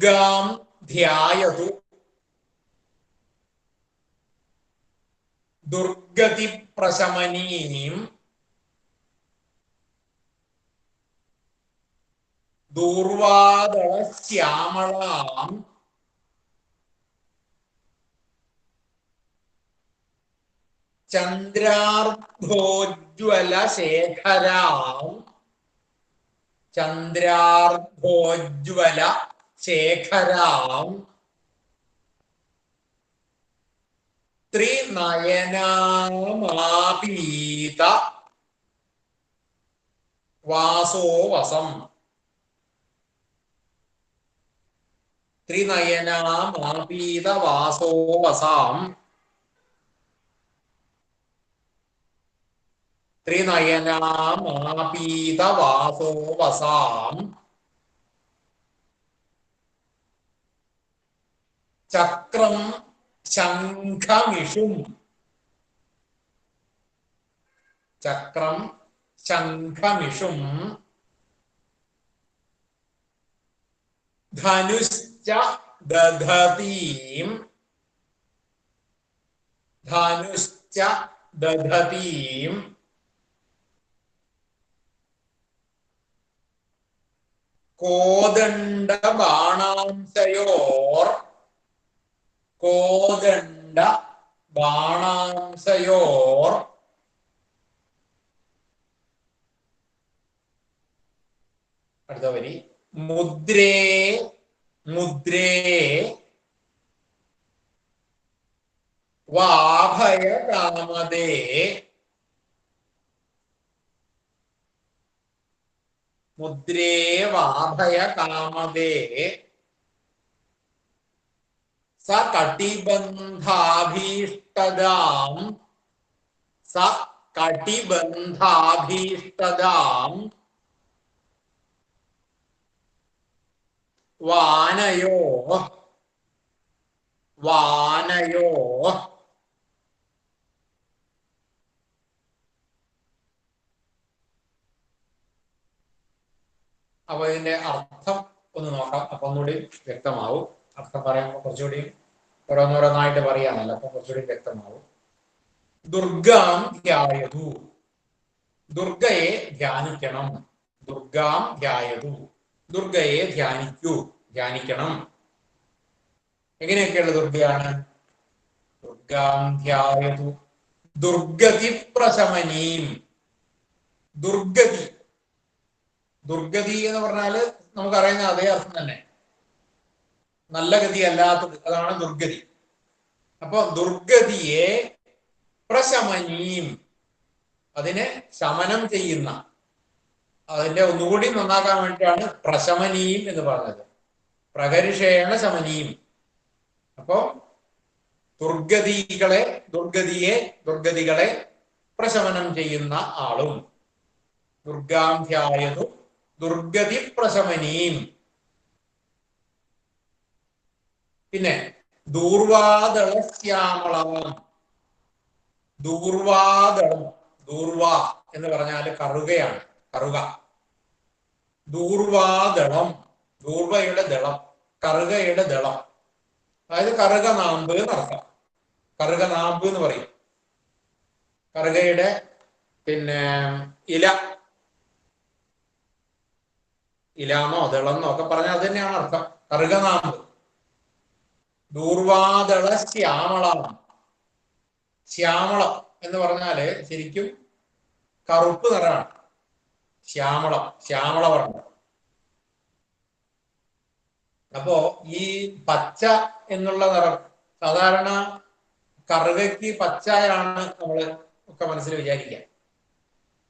ദുർഗാം ധ്യായതു ദുർഗതി പ്രശമനീം. ദൂർവാദള ശ്യാമളാം ശേഖരാം ചന്ദ്രാർദ്ധോജ്വല ശേഖരാം ത്രിനയനാമാപീത വാസോവസം ത്രിനയനാമാപീത വാസോവസാം ത്രിനയനാമാപീത വാസോവസാം ചക്രം ശംഖമിഷും. ചക്രം ശംഖമിഷും. ധനുശ്ച ദധതീം. ധനുശ്ച ദധതീം. കോദണ്ഡ ബാണാംശയോർ കോദണ്ഡ ബാണാംസയോർ. അടുത്ത വരി. മുദ്രേ മുദ്രേ. വാഭയ കാമതേ മുദ്രേ വാഭയ കാമതേ സ കടിബന്ധാഭീഷ്ടതാം. സ കടിബന്ധാഭീഷ്ടതാം. വാനയോ വാനയോ അപ്പൊ ഇതിന്റെ അർത്ഥം ഒന്ന് നോക്കാം. അപ്പൊ ഒന്നുകൂടി വ്യക്തമാവും. അർത്ഥം പറയുമ്പോൾ കുറച്ചുകൂടി ഓരോന്നോരോന്നായിട്ട് പറയാനല്ല അപ്പൊ കുറച്ചുകൂടി വ്യക്തമാവും. ദുർഗാം ധ്യായതു. ദുർഗയെ ധ്യാനിക്കണം. ദുർഗാം ധ്യായതു. ദുർഗയെ ധ്യാനിക്കൂ. ധ്യാനിക്കണം. എങ്ങനെയൊക്കെയുള്ള ദുർഗയാണ്? ദുർഗാം ധ്യായതു. ദുർഗതി പ്രശമനീം. ദുർഗതി. ദുർഗതി എന്ന് പറഞ്ഞാൽ നമുക്കറിയുന്ന അതേ അർത്ഥം തന്നെ. നല്ല ഗതി അല്ലാത്തത് അതാണ് ദുർഗതി. അപ്പൊ ദുർഗതിയെ പ്രശമനീം. അതിനെ ശമനം ചെയ്യുന്ന. അതിന്റെ ഒന്നുകൂടി നന്നാക്കാൻ വേണ്ടിയിട്ടാണ് പ്രശമനീം എന്ന് പറഞ്ഞത്. പ്രകരിഷേണ ശമനീം. അപ്പോ ദുർഗതികളെ ദുർഗതിയെ ദുർഗതികളെ പ്രശമനം ചെയ്യുന്ന ആളും. ദുർഗാം ധ്യായതു ദുർഗതി പ്രശമനീം പിന്നെ ദൂർവാദളശ്യാമളം ദൂർവാദളം ദൂർവ എന്ന് പറഞ്ഞാൽ കറുകയാണ് കറുക. ദൂർവാദളം ദൂർവയുടെ ദളം കറുകയുടെ ദളം. അതായത് കറുക നാമ്പ് എന്നർത്ഥം കറുക നാമ്പ് എന്ന് പറയും. കറുകയുടെ പിന്നെ ഇല. ഇലാന്നോ ദളന്നോ ഒക്കെ പറഞ്ഞാൽ അത് തന്നെയാണ് അർത്ഥം. കറുകനാമ്പ്. ദൂർവാദള ശ്യാമള. ശ്യാമളം എന്ന് പറഞ്ഞാൽ ശരിക്കും കറുപ്പ് നിറമാണ്. ശ്യാമളം വർണം അപ്പോ ഈ പച്ച എന്നുള്ള നിറം സാധാരണ കറുകയ്ക്ക് പച്ചയാണ് നമ്മൾ ഒക്കെ മനസ്സിൽ വിചാരിക്കുക.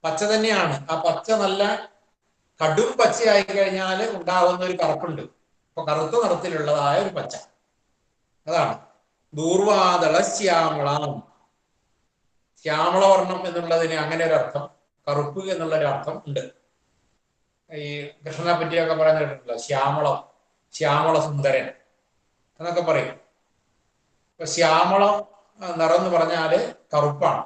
പച്ച തന്നെയാണ്. ആ പച്ച നല്ല കടും പച്ചയായി കഴിഞ്ഞാൽ ഉണ്ടാകുന്ന ഒരു കറുപ്പുണ്ട്. അപ്പൊ കറുത്ത നിറത്തിലുള്ളതായ ഒരു പച്ച. അതാണ്. ദൂർവാദള ശ്യാമളം ശ്യാമളവർണം എന്നുള്ളതിന് അങ്ങനെ ഒരു അർത്ഥം കറുപ്പ് എന്നുള്ള ഒരു അർത്ഥം ഉണ്ട്. ഈ കൃഷ്ണനെ പറ്റിയൊക്കെ പറയാൻ കേട്ടിട്ടില്ല ശ്യാമളം ശ്യാമള സുന്ദരൻ എന്നൊക്കെ പറയും. ഇപ്പൊ ശ്യാമളം നിറം എന്ന് പറഞ്ഞാൽ കറുപ്പാണ്.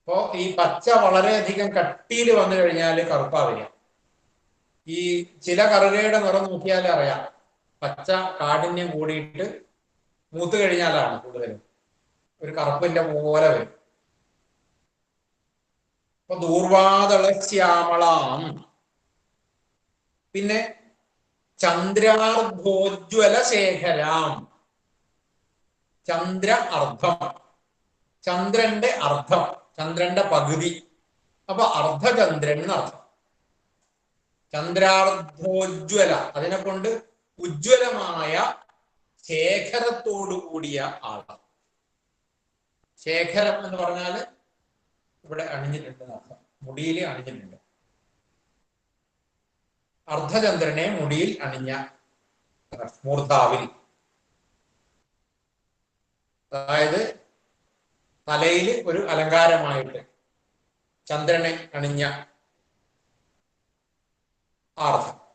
അപ്പോ ഈ പച്ച വളരെയധികം കട്ടിയിൽ വന്നു കഴിഞ്ഞാൽ കറുപ്പാവില്ല. ഈ ചില കറുകയുടെ നിറം നോക്കിയാൽ അറിയാം പച്ച കാഠിന്യം കൂടിയിട്ട് മൂത്ത് കഴിഞ്ഞാലാണ് കൂടുതലും. ഒരു കറുപ്പിന്റെ പോലെ വരും. അപ്പൊ ദൂർവാതള ശ്യാമളാം. പിന്നെ ചന്ദ്രാർദ്ധോജ്വല ശേഖരാം. ചന്ദ്ര അർദ്ധം. ചന്ദ്രന്റെ അർദ്ധം. ചന്ദ്രന്റെ പകുതി. അപ്പൊ അർദ്ധചന്ദ്രൻ അർത്ഥം. ചന്ദ്രാർദ്ധോജ്വല അതിനെ കൊണ്ട് ഉജ്ജ്വലമായ ശേഖരത്തോടു കൂടിയ ആളാണ് ശേഖരം എന്ന് പറഞ്ഞാൽ ഇവിടെ അണിഞ്ഞിട്ടുണ്ട് അർത്ഥം. മുടിയിൽ അണിഞ്ഞിട്ടുണ്ട്. അർദ്ധചന്ദ്രനെ മുടിയിൽ അണിഞ്ഞ മൂർധാവിൽ. അതായത് തലയിൽ ഒരു അലങ്കാരമായിട്ട് ചന്ദ്രനെ അണിഞ്ഞ ആർദ്ധം.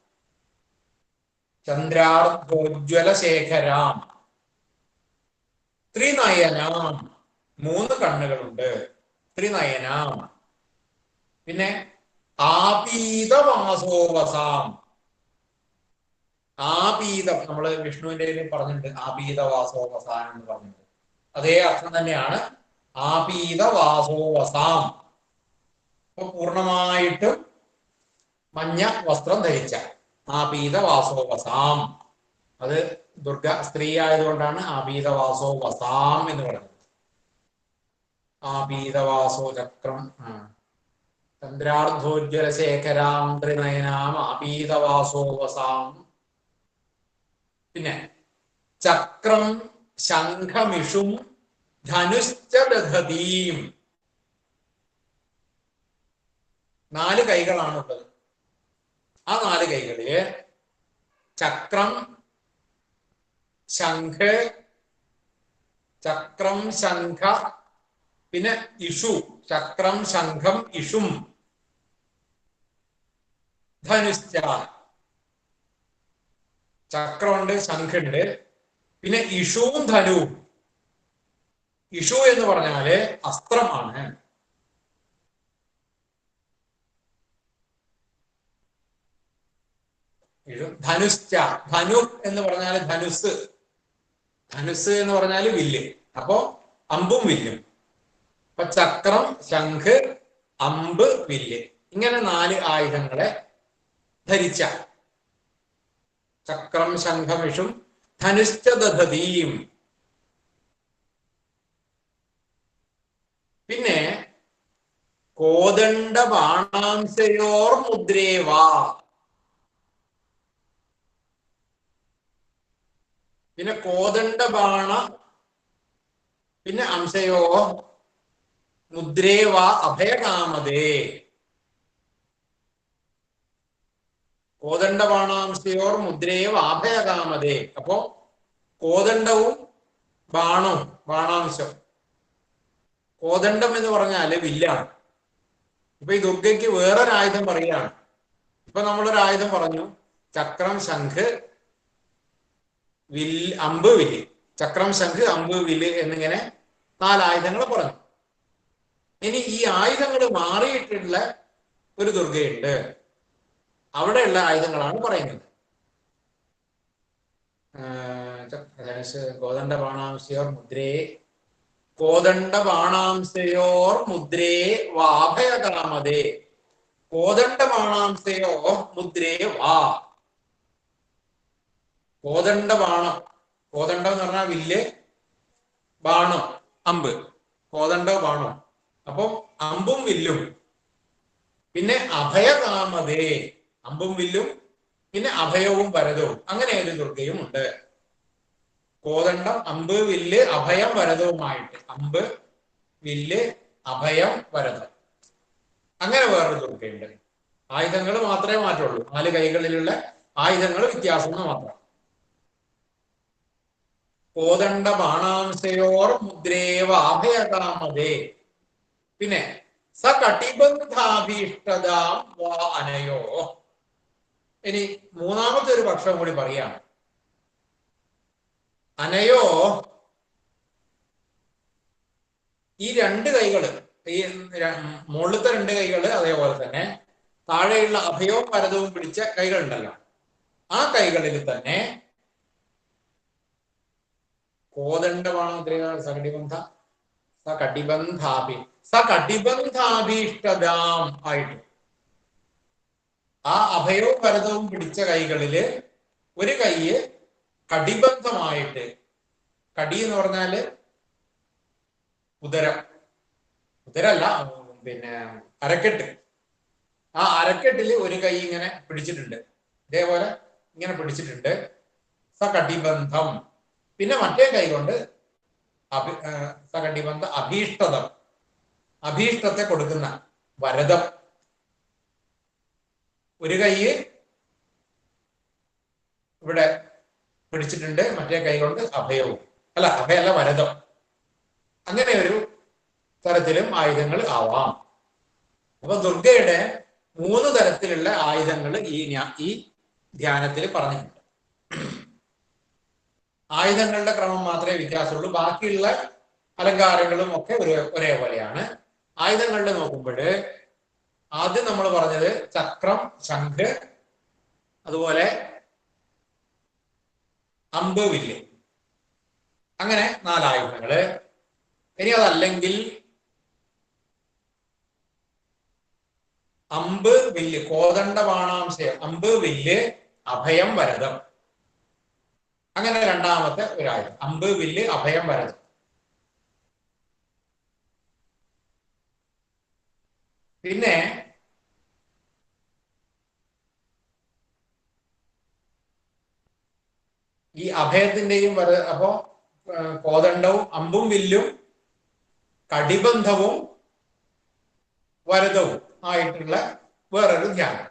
ചന്ദ്രാർദ്ധോജ്വല ശേഖരാം ത്രിനയനാം. മൂന്ന് കണ്ണുകളുണ്ട്. ത്രിനയനാം. പിന്നെ ആപീതവാസോവസാം. ആപീതം നമ്മൾ വിഷ്ണുവിന്റെ പറഞ്ഞിട്ടുണ്ട്. ആപീതവാസോവസാനം എന്ന് പറഞ്ഞിട്ടുണ്ട്. അതേ അർത്ഥം തന്നെയാണ് ആപീതവാസോവസാം. അപ്പൊ പൂർണമായിട്ടും മഞ്ഞ വസ്ത്രം ധരിച്ച ആപീതവാസോവസാം. അത് ദുർഗ സ്ത്രീ ആയതുകൊണ്ടാണ് ആപീതവാസോവസാം എന്ന് പറയുന്നത്. ആപീതവാസോ ചക്രം ചന്ദ്രാർദ്ധോജ്വലശേഖരാം ചന്ദ്രാർദ്ധോജ്വല ശേഖരാം ത്രിനയനാം ആപീതവാസോവസാം. പിന്നെ ചക്രം ശംഖമിഷും ധനുശ്ച നാല് കൈകളാണുള്ളത്. ആ നാല് കൈകളിൽ ചക്രം ശംഖ് ചക്രം ശംഖ പിന്നെ ഇഷു ചക്രം ശംഖം ഇഷും. ധനുശ്ച. ചക്രമുണ്ട് ശംഖുണ്ട്. പിന്നെ ഇഷുവും ധനുവും. ഇഷു എന്ന് പറഞ്ഞാൽ അസ്ത്രമാണ്. ഇഷു ധനുശ്ച ധനു എന്ന് പറഞ്ഞാൽ ധനുസ്. ധനുസ് എന്ന് പറഞ്ഞാൽ വില്ല്. അപ്പോ അമ്പും വില്ലും. അപ്പൊ ചക്രം ശംഖ് അമ്പ് വില്ല്. ഇങ്ങനെ നാല് ആയുധങ്ങളെ ധരിച്ച ചക്രം ശംഖമിഷും ധനുശ്ച ദധതീം പിന്നെ കോദണ്ഡ ബാണാംശയോർ മുദ്രേവാ പിന്നെ കോദണ്ഡ ബാണ പിന്നെ അംശയോ മുദ്രേവ അഭയകാമതേ. കോദണ്ഡബാണാംശയോർ മുദ്രേവ അഭയകാമതേ. അപ്പോ കോദണ്ഡവും ബാണവും ബാണാംശം. കോദണ്ഡം എന്ന് പറഞ്ഞാൽ വില്ലാണ്. ഇപ്പൊ ഈ ദുർഗയ്ക്ക് വേറൊരായുധം പറയുകയാണ്. ഇപ്പൊ നമ്മളൊരു ആയുധം പറഞ്ഞു ചക്രം ശംഖ് വിൽ അമ്പ് വില്ല്. ചക്രം ശംഖ് അമ്പ് വില്ല് എന്നിങ്ങനെ നാല് ആയുധങ്ങൾ പറഞ്ഞു. ഇനി ഈ ആയുധങ്ങൾ മാറിയിട്ടുള്ള ഒരു ദുർഗയുണ്ട്. അവിടെയുള്ള ആയുധങ്ങളാണ് പറയുന്നത്. കോദണ്ഡ ബാണാംശയോർ മുദ്രേ കോദണ്ഡ ബാണാംശയോർ മുദ്രേ വാഭയകാമതേ. കോദണ്ഡ ബാണാംശയോ മുദ്രേ വാ. കോദണ്ഡ ബാണം കോതണ്ട എന്ന് പറഞ്ഞാൽ വില്ല് ബാണം അമ്പ്. കോതണ്ട ബാണം അപ്പം അമ്പും വില്ലും. പിന്നെ അഭയകാമതേ. അമ്പും വില്ലും പിന്നെ അഭയവും വരതവും അങ്ങനെ ഒരു ദുർഗയും ഉണ്ട്. കോതണ്ടം അമ്പ് വില്ല് അഭയം വരതവുമായിട്ട് അമ്പ് വില്ല് അഭയം വരതം അങ്ങനെ വേറൊരു ദുർഗയുണ്ട്. ആയുധങ്ങൾ മാത്രമേ മാറ്റുള്ളൂ. നാല് കൈകളിലുള്ള ആയുധങ്ങൾ വ്യത്യാസം മാത്രം. കോദണ്ഡ ബാണാംശയോർ മുദ്രേവ അഭയകാമതേ പിന്നെ സ കട്ടിബന്ധാഭീഷ്ടതാം വാ അനയോ. ഇനി മൂന്നാമത്തെ ഒരു പക്ഷം കൂടി പറയാണ്. അനയോ ഈ രണ്ട് കൈകൾ ഈ മുകളിലത്തെ രണ്ട് കൈകൾ അതേപോലെ തന്നെ താഴെയുള്ള അഭയവും പരതവും പിടിച്ച കൈകളുണ്ടല്ലോ. ആ കൈകളിൽ തന്നെ കോദണ്ഡമാണ് സകടിബന്ധ. സ കടിബന്ധാഭി സ കടിബന്ധാഭീഷ്ടതാം ആയിട്ട്. ആ അഭയവും ഭരതവും പിടിച്ച കൈകളിൽ ഒരു കൈയ് കടിബന്ധമായിട്ട്. കടി എന്ന് പറഞ്ഞാൽ ഉദരം. ഉദരല്ല പിന്നെ അരക്കെട്ട്. ആ അരക്കെട്ടിൽ ഒരു കൈ ഇങ്ങനെ പിടിച്ചിട്ടുണ്ട്. ഇതേപോലെ ഇങ്ങനെ പിടിച്ചിട്ടുണ്ട്. സകടിബന്ധം. പിന്നെ മറ്റേ കൈ കൊണ്ട് അഭി സകടിബന്ധ അഭീഷ്ടതം. അഭീഷ്ടത്തെ കൊടുക്കുന്ന വരദം ഒരു കൈ ഇവിടെ പിടിച്ചിട്ടുണ്ട് മറ്റേ കൈ കൊണ്ട് അഭയവും. അല്ല അഭയല്ല വരദം അങ്ങനെ ഒരു തരത്തിലും ആയുധങ്ങൾ ആവാം. അപ്പൊ ദുർഗയുടെ മൂന്ന് തരത്തിലുള്ള ആയുധങ്ങൾ ഈ ഈ ധ്യാനത്തിൽ പറഞ്ഞിട്ടുണ്ട്. ആയുധങ്ങളുടെ ക്രമം മാത്രമേ വ്യത്യാസമുള്ളൂ. ബാക്കിയുള്ള അലങ്കാരങ്ങളും ഒക്കെ ഒരു ഒരേപോലെയാണ്. ആയുധങ്ങളുടെ നോക്കുമ്പോൾ ആദ്യം നമ്മൾ പറഞ്ഞത് ചക്രം ശംഖ് അതുപോലെ അമ്പ് വില്ല്. അങ്ങനെ നാലായുധങ്ങൾ. ഇനി അതല്ലെങ്കിൽ അമ്പ് വില്ല് കോദണ്ഡ ബാണാംശയം അമ്പ് വില്ല് അഭയം വരദം. അങ്ങനെ രണ്ടാമത്തെ ഒരായുധം അമ്പ് വില്ല് അഭയം വരദം പിന്നെ ഈ അഭയത്തിന്റെയും വര അപ്പോ കോദണ്ഡവും അമ്പും വില്ലും കടിബന്ധവും വരതവും ആയിട്ടുള്ള വേറൊരു ധ്യാനം.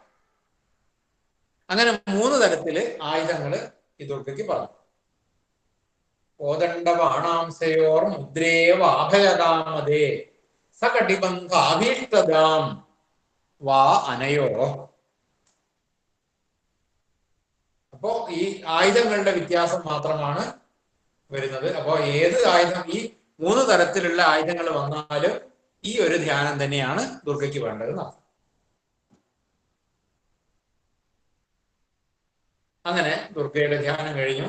അങ്ങനെ മൂന്ന് തരത്തിൽ ആയുധങ്ങൾ ദുർഗയ്ക്ക് പറഞ്ഞു. കോദണ്ഡ ബാണാംസയോർ മുദ്രേവ അഭയകാമതേ സകടിബന്ധാഭീഷ്ടതാം വാ അനയോ. അപ്പോ ഈ ആയുധങ്ങളുടെ വ്യത്യാസം മാത്രമാണ് വരുന്നത്. അപ്പോ ഏത് ആയുധം ഈ മൂന്ന് തരത്തിലുള്ള ആയുധങ്ങൾ വന്നാലും ഈ ഒരു ധ്യാനം തന്നെയാണ് ദുർഗയ്ക്ക് വേണ്ടത് അങ്ങനെ ദുർഗയുടെ ധ്യാനം കഴിഞ്ഞു.